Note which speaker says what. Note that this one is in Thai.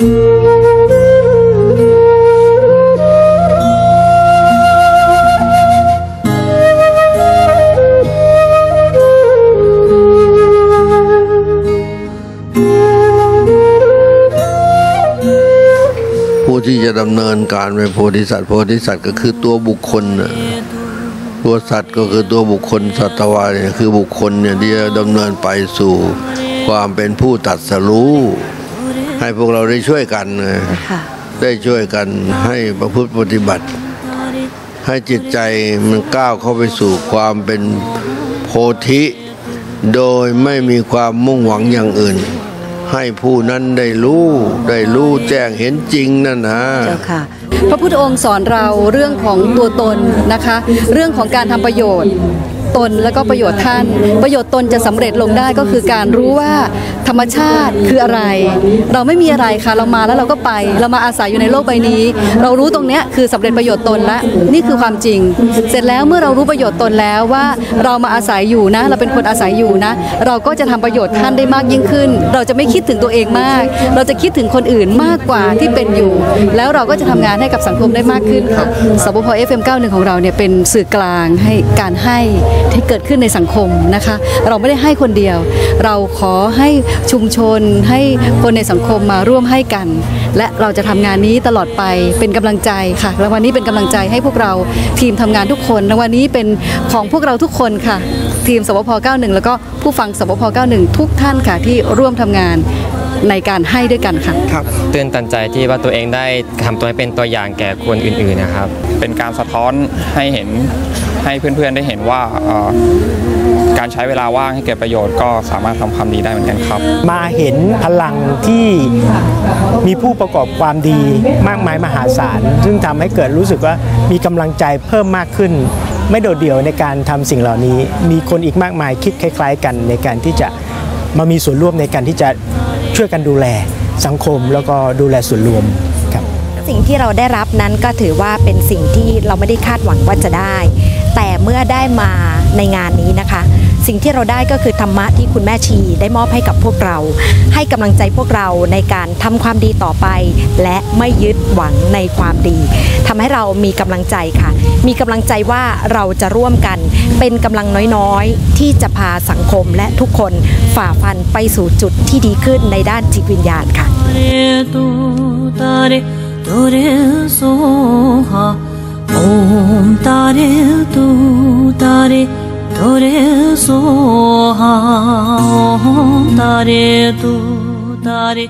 Speaker 1: ผู้ที่จะดำเนินการเป็นโพธิสัตว์โพธิสัตว์ก็คือตัวบุคคลนะตัวสัตว์ก็คือตัวบุคคลสัตวาเนี่ยคือบุคคลเนี่ยที่จะดำเนินไปสู่ความเป็นผู้ตัดสรู้ ให้พวกเราได้ช่วยกันนะ
Speaker 2: ค่ะ
Speaker 1: ได้ช่วยกันให้ประพฤติปฏิบัติ ให้จิตใจมันก้าวเข้าไปสู่ความเป็นโพธิ โดยไม่มีความมุ่งหวังอย่างอื่น ให้ผู้นั้นได้รู้ได้รู้แจ้งเห็นจริงนั่นนะ
Speaker 2: เจ้าค่ะพระพุทธองค์สอนเราเรื่องของตัวตนนะคะ เรื่องของการทำประโยชน์ ตนแล้วก็ประโยชน์ท่าน ประโยชน์ตนจะสำเร็จลงได้ก็คือการรู้ว่าธรรมชาติคืออะไร เราไม่มีอะไรค่ะเรามาแล้วเราก็ไป เรามาอาศัยอยู่ในโลกใบนี้ เรารู้ตรงเนี้ยคือสำเร็จประโยชน์ตนละนี่คือความจริง เสร็จแล้วเมื่อเรารู้ประโยชน์ตนแล้วว่าเรามาอาศัยอยู่นะ เราเป็นคนอาศัยอยู่นะ เราก็จะทำประโยชน์ท่านได้มากยิ่งขึ้น เราจะไม่คิดถึงตัวเองมาก เราจะคิดถึงคนอื่นมากกว่าที่เป็นอยู่ แล้วเราก็จะทำงานให้กับสังคมได้มากขึ้นค่ะสบพ FM91 ของเราเนี่ยเป็นสื่อกลางให้การให้ที่เกิดขึ้นในสังคมนะคะ เราไม่ได้ให้คนเดียว เราขอให้ชุมชนให้คนในสังคมมาร่วมให้กัน และเราจะทำงานนี้ตลอดไปเป็นกำลังใจค่ะรางวัลนี้เป็นกำลังใจให้พวกเราทีมทำงานทุกคนรางวัลนี้เป็นของพวกเราทุกคนค่ะ ทีมสบพ91 แล้วก็ผู้ฟังสบพ91 ทุกท่านค่ะที่ร่วมทำงานในการให้ด้วยกันค่ะ
Speaker 3: ตื่นตันใจที่ว่าตัวเองได้ทำตัวให้เป็นตัวอย่างแก่คนอื่นๆนะครับ
Speaker 4: เป็นการสะท้อนให้เห็น ให้เพื่อนๆได้เห็นว่าการใช้เวลาว่างให้เกิดประโยชน์ก็สามารถทำความดีได้เหมือนกันครับ
Speaker 5: มาเห็นพลังที่มีผู้ประกอบความดีมากมายมหาศาล ซึ่งทำให้เกิดรู้สึกว่ามีกำลังใจเพิ่มมากขึ้น ไม่โดดเดี่ยวในการทำสิ่งเหล่านี้ มีคนอีกมากมายคิดคล้าย ๆ กันในการที่จะมามีส่วนร่วมในการที่จะช่วยกันดูแลสังคมแล้วก็ดูแลส่วนรวม
Speaker 6: สิ่งที่เราได้รับนั้นก็ถือว่าเป็นสิ่งที่เราไม่ได้คาดหวังว่าจะได้ แต่เมื่อได้มาในงานนี้นะคะ สิ่งที่เราได้ก็คือธรรมะที่คุณแม่ชีได้มอบให้กับพวกเรา ให้กำลังใจพวกเราในการทำความดีต่อไป และไม่ยึดหวังในความดีทำให้เรามีกำลังใจค่ะ มีกำลังใจว่าเราจะร่วมกัน เป็นกำลังน้อยๆ ที่จะพาสังคมและทุกคนฝ่าฟันไปสู่จุดที่ดีขึ้นในด้านจิตวิญญาณค่ะ
Speaker 7: dore so ha om tare tu tare dore so ha om tare tu tare